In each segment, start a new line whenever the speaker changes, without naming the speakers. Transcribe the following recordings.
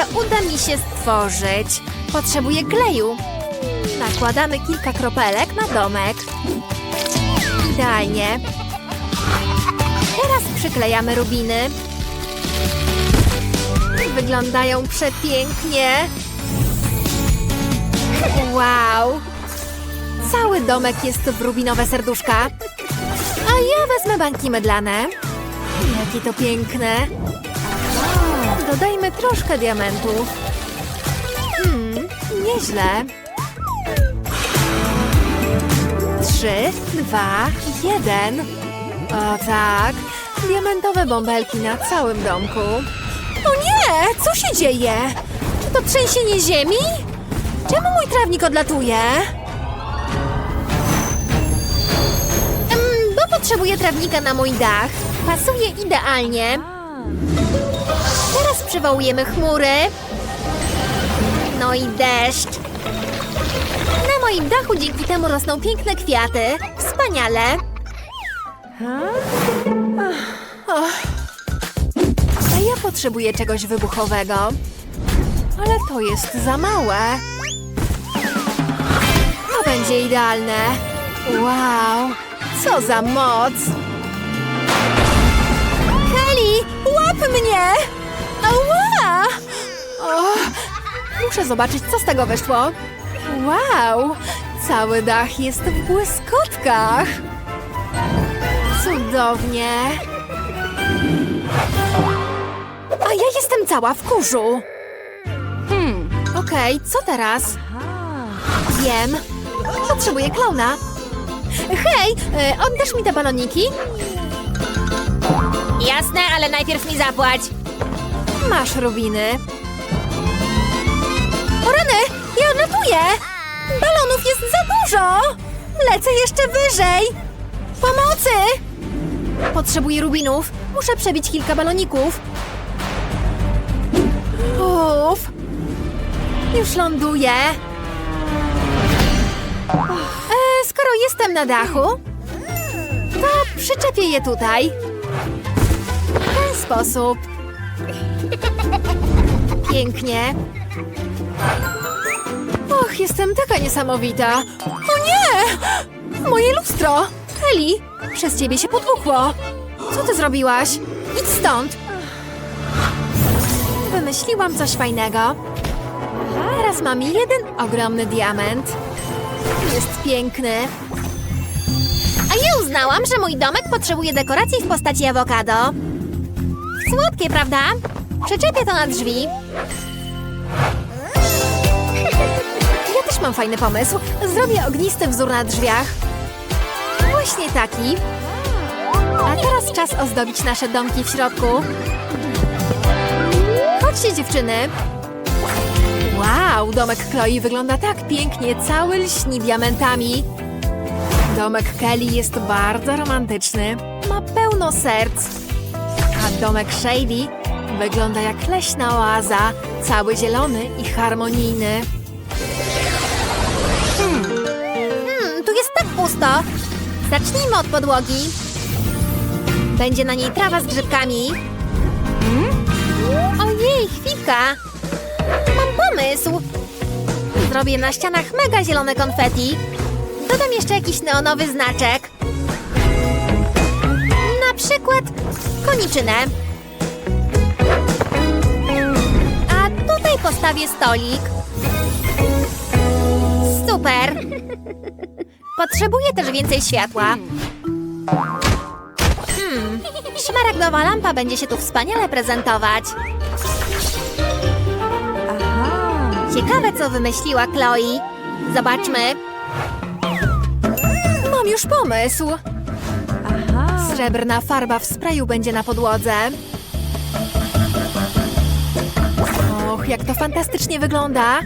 co uda mi się stworzyć. Potrzebuję kleju. Nakładamy kilka kropelek na domek. Idealnie. Teraz przyklejamy rubiny. Wyglądają przepięknie. Wow! Cały domek jest w rubinowe serduszka. A ja wezmę bańki mydlane. Jakie to piękne. Dodajmy troszkę diamentów. Hmm, nieźle. Trzy, dwa, jeden. O tak, diamentowe bąbelki na całym domku. O nie, co się dzieje? Czy to trzęsienie ziemi? Czemu mój trawnik odlatuje? Bo potrzebuję trawnika na mój dach. Pasuje idealnie. Teraz przywołujemy chmury. No i deszcz. Na moim dachu dzięki temu rosną piękne kwiaty. Wspaniale. A ja potrzebuję czegoś wybuchowego. Ale to jest za małe. To będzie idealne. Wow, co za moc! Muszę zobaczyć, co z tego wyszło. Wow, cały dach jest w błyskotkach. Cudownie. A ja jestem cała w kurzu. Hmm, okej, co teraz? Wiem. Potrzebuję klauna. Hej, e, oddasz mi te baloniki? Jasne, ale najpierw mi zapłać. Masz rubiny. O rany, ja odlatuję! Balonów jest za dużo! Lecę jeszcze wyżej! Pomocy! Potrzebuję rubinów. Muszę przebić kilka baloników. Uff. Już ląduję. E, skoro jestem na dachu, to przyczepię je tutaj. W ten sposób. Pięknie. Och, jestem taka niesamowita. O nie! Moje lustro! Eli, przez ciebie się podmuchło. Co ty zrobiłaś? Idź stąd. Wymyśliłam coś fajnego. Teraz mam jeden ogromny diament. Jest piękny. A ja uznałam, że mój domek potrzebuje dekoracji w postaci awokado. Słodkie, prawda? Przyczepię to na drzwi. Mam fajny pomysł. Zrobię ognisty wzór na drzwiach. Właśnie taki. A teraz czas ozdobić nasze domki w środku. Chodźcie, dziewczyny. Wow, domek Chloe wygląda tak pięknie, cały lśni diamentami. Domek Kelly jest bardzo romantyczny, ma pełno serc. A domek Shady wygląda jak leśna oaza, cały zielony i harmonijny. Pusto. Zacznijmy od podłogi. Będzie na niej trawa z grzybkami. Ojej, chwilka! Mam pomysł! Zrobię na ścianach mega zielone konfeti. Dodam jeszcze jakiś neonowy znaczek. Na przykład koniczynę. A tutaj postawię stolik. Super! Potrzebuję też więcej światła. Hmm, szmaragdowa lampa będzie się tu wspaniale prezentować. Ciekawe, co wymyśliła Chloe. Zobaczmy. Mam już pomysł. Srebrna farba w sprayu będzie na podłodze. Och, jak to fantastycznie wygląda.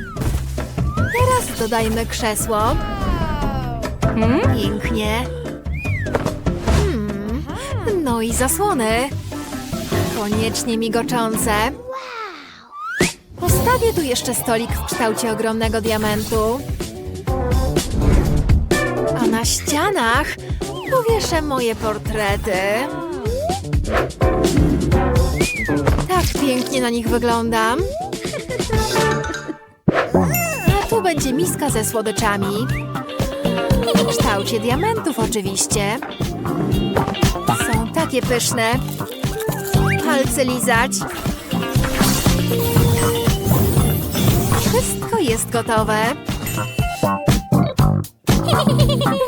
Teraz dodajmy krzesło. Pięknie. Hmm. No i zasłony. Koniecznie migoczące. Postawię tu jeszcze stolik w kształcie ogromnego diamentu. A na ścianach powieszę moje portrety. Tak pięknie na nich wyglądam. A tu będzie miska ze słodyczami. Kształcie diamentów oczywiście. Są takie pyszne. Palce lizać. Wszystko jest gotowe.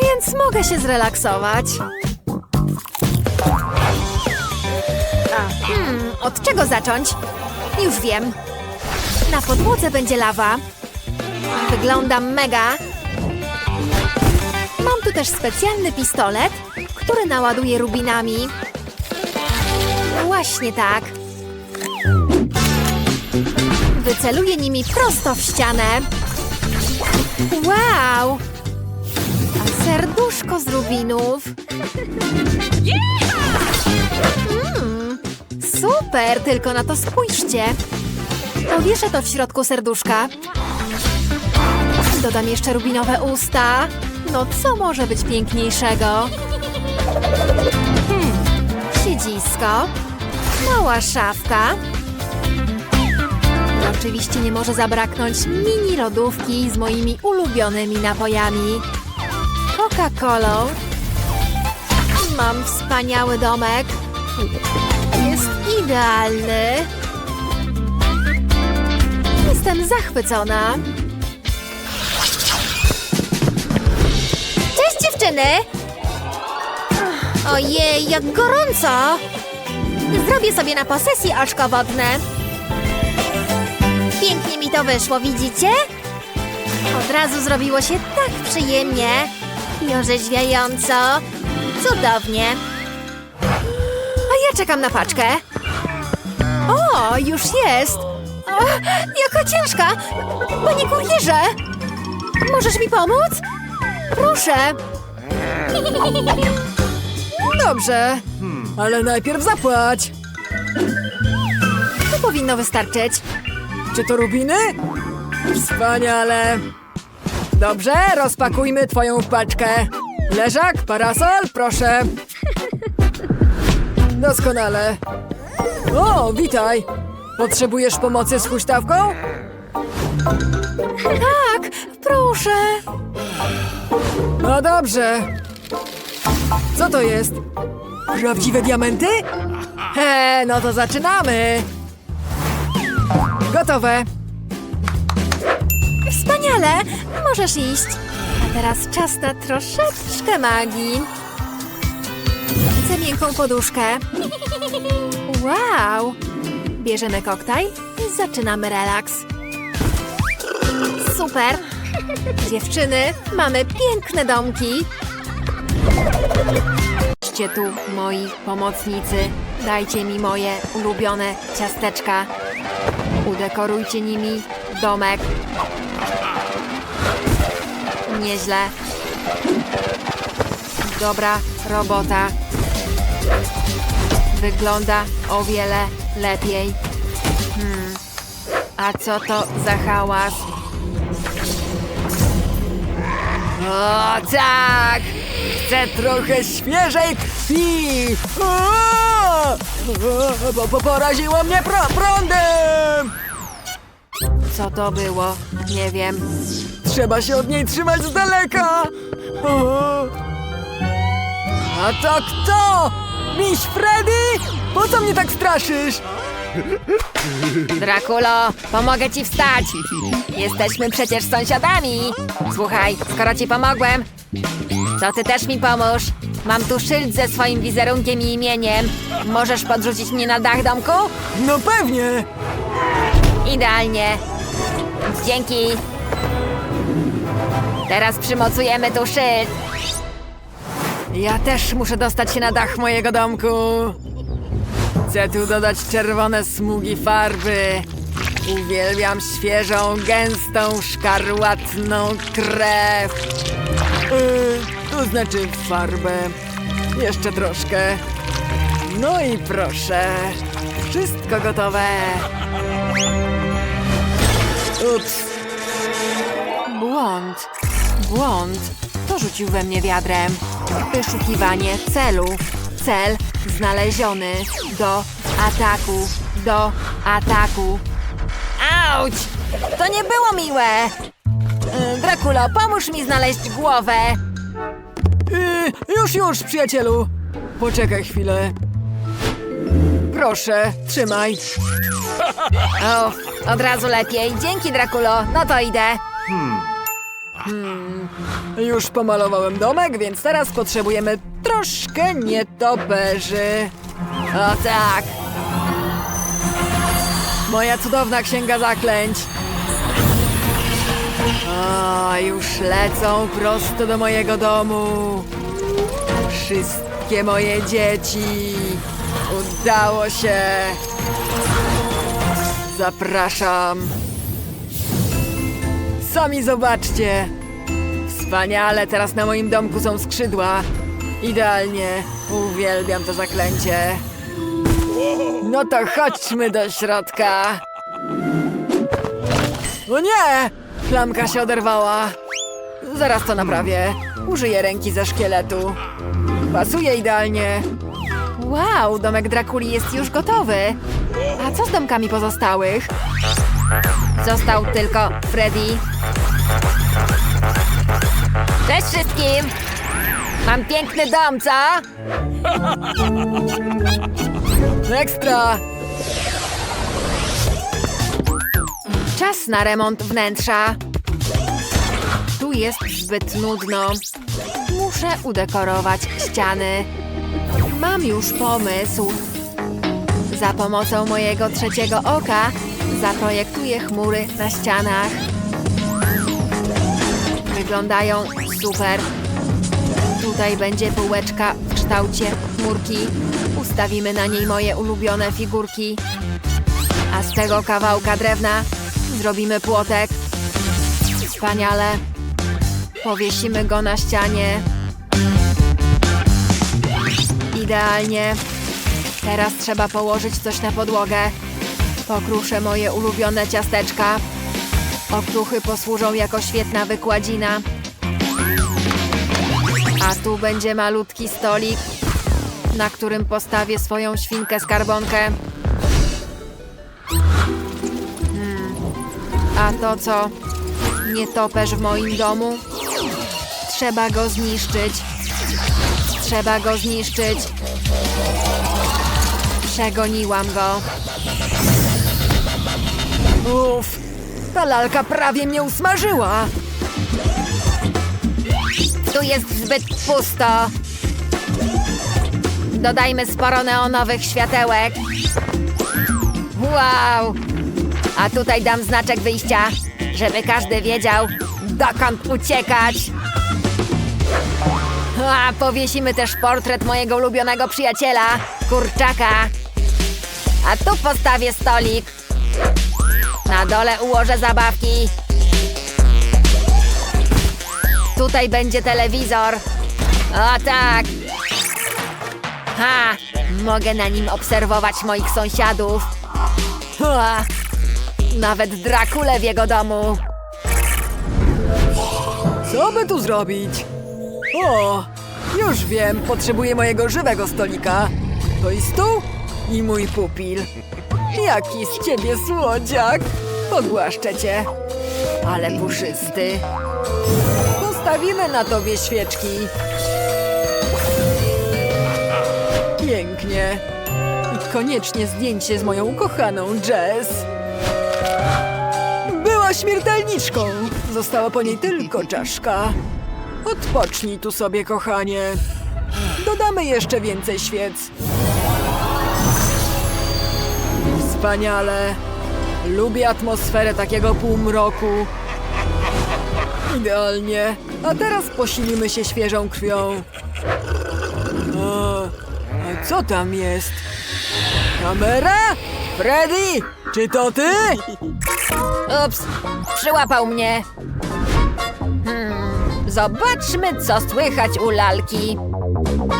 Więc mogę się zrelaksować. Hmm, od czego zacząć? Już wiem. Na podłodze będzie lawa. Wyglądam mega. Też specjalny pistolet, który naładuje rubinami. Właśnie tak. Wyceluję nimi prosto w ścianę. Wow! A serduszko z rubinów. Mm, super, tylko na to spójrzcie. Powieszę to w środku serduszka. Dodam jeszcze rubinowe usta. No co może być piękniejszego? Hmm, siedzisko. Mała szafka. Oczywiście nie może zabraknąć mini lodówki z moimi ulubionymi napojami. Coca-Colą. Mam wspaniały domek. Jest idealny. Jestem zachwycona. Dziewczyny! Ojej, jak gorąco! Zrobię sobie na posesji oczko wodne. Pięknie mi to wyszło, widzicie? Od razu zrobiło się tak przyjemnie i orzeźwiająco. Cudownie. A ja czekam na paczkę. O, już jest. O, jaka ciężka! Panie kurierze! Możesz mi pomóc? Proszę.
Dobrze, ale najpierw zapłać.
To powinno wystarczyć.
Czy to rubiny? Wspaniale. Dobrze, rozpakujmy twoją paczkę. Leżak, parasol, proszę. Doskonale. O, witaj. Potrzebujesz pomocy z huśtawką?
Tak, proszę.
No dobrze. Co to jest? Prawdziwe diamenty? He, no to zaczynamy. Gotowe.
Wspaniale, możesz iść. A teraz czas na troszeczkę magii. Chcę miękką poduszkę. Wow! Bierzemy koktajl i zaczynamy relaks. Super! Dziewczyny, mamy piękne domki. Chodźcie tu, moi pomocnicy. Dajcie mi moje ulubione ciasteczka. Udekorujcie nimi domek. Nieźle. Dobra robota. Wygląda o wiele lepiej. Hmm. A co to za hałas?
O tak! Chcę trochę świeżej krwi! Bo, bo poraziło mnie pro, prądem!
Co to było? Nie wiem.
Trzeba się od niej trzymać z daleka! A to kto? Miś Freddy? Po co mnie tak straszysz?
Drakulo, pomogę ci wstać. Jesteśmy przecież sąsiadami. Słuchaj, skoro ci pomogłem, to ty też mi pomóż. Mam tu szyld ze swoim wizerunkiem i imieniem. Możesz podrzucić mnie na dach domku?
No pewnie!
Idealnie. Dzięki. Teraz przymocujemy tu szyld.
Ja też muszę dostać się na dach mojego domku. Chcę tu dodać czerwone smugi farby. Uwielbiam świeżą, gęstą, szkarłatną krew. Yy, to znaczy farbę. Jeszcze troszkę. No i proszę. Wszystko gotowe. Ups.
Błąd. Błąd. To rzucił we mnie wiadrem. Wyszukiwanie celu. Cel znaleziony. Do ataku. Do ataku. Auć! To nie było miłe! Drakulo, pomóż mi znaleźć głowę!
Yy, już, już, przyjacielu. Poczekaj chwilę. Proszę, trzymaj.
O, od razu lepiej. Dzięki, Drakulo. No to idę.
Już pomalowałem domek, więc teraz potrzebujemy troszkę nietoperzy.
O tak.
Moja cudowna księga zaklęć. A, już lecą prosto do mojego domu. Wszystkie moje dzieci. Udało się. Zapraszam. Sami zobaczcie. Wspaniale, teraz na moim domku są skrzydła. Idealnie. Uwielbiam to zaklęcie. No to chodźmy do środka. O nie! Klamka się oderwała. Zaraz to naprawię. Użyję ręki ze szkieletu. Pasuje idealnie.
Wow, domek Drakuli jest już gotowy. A co z domkami pozostałych? Został tylko Freddy. Cześć wszystkim! Mam piękny dom, co?
Ekstra!
Czas na remont wnętrza. Tu jest zbyt nudno. Muszę udekorować ściany. Mam już pomysł. Za pomocą mojego trzeciego oka zaprojektuję chmury na ścianach. Wyglądają super. Tutaj będzie półeczka w kształcie chmurki. Ustawimy na niej moje ulubione figurki. A z tego kawałka drewna zrobimy płotek. Wspaniale. Powiesimy go na ścianie. Idealnie. Teraz trzeba położyć coś na podłogę. Pokruszę moje ulubione ciasteczka. Okruchy posłużą jako świetna wykładzina. A tu będzie malutki stolik, na którym postawię swoją świnkę skarbonkę. A to co? Nietoperz w moim domu? Trzeba go zniszczyć. Trzeba go zniszczyć. Przegoniłam go.
Uff, ta lalka prawie mnie usmażyła.
Tu jest zbyt pusto. Dodajmy sporo neonowych światełek. Wow! A tutaj dam znaczek wyjścia, żeby każdy wiedział, dokąd uciekać. A powiesimy też portret mojego ulubionego przyjaciela, kurczaka. A tu postawię stolik. Na dole ułożę zabawki. Tutaj będzie telewizor. O tak! Ha! Mogę na nim obserwować moich sąsiadów. Ha! Nawet Drakule w jego domu.
Co by tu zrobić? O, już wiem, potrzebuję mojego żywego stolika. To i stół i mój pupil. Jaki z ciebie słodziak! Pogłaszczę cię. Ale puszysty. Postawimy na tobie świeczki. Pięknie. I koniecznie zdjęcie z moją ukochaną Jess. Śmiertelniczką. Została po niej tylko czaszka. Odpocznij tu sobie, kochanie. Dodamy jeszcze więcej świec. Wspaniale. Lubię atmosferę takiego półmroku. Idealnie. A teraz posilimy się świeżą krwią. A, a co tam jest? Kamera? Freddy? Czy to ty?
Ups, przyłapał mnie. Hmm, zobaczmy, co słychać u lalki.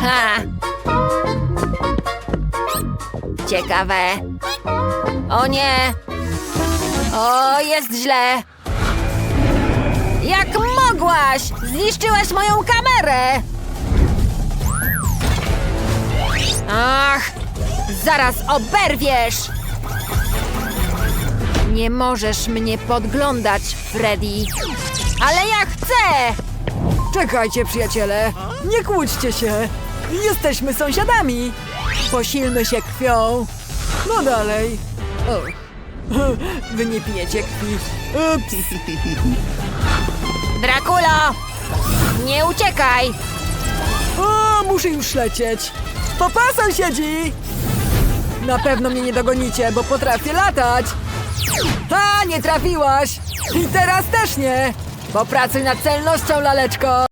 Ha! Ciekawe. O nie! O, jest źle! Jak mogłaś? Zniszczyłaś moją kamerę! Ach! Zaraz oberwiesz! Nie możesz mnie podglądać, Freddy. Ale ja chcę!
Czekajcie, przyjaciele. Nie kłóćcie się. Jesteśmy sąsiadami. Posilmy się krwią. No dalej. O. Wy nie pijecie krwi. Ups.
Drakulo! Nie uciekaj!
O, muszę już lecieć. Papa, sąsiedzi! Na pewno mnie nie dogonicie, bo potrafię latać. Ha, nie trafiłaś! I teraz też nie! Popracuj nad celnością, laleczko!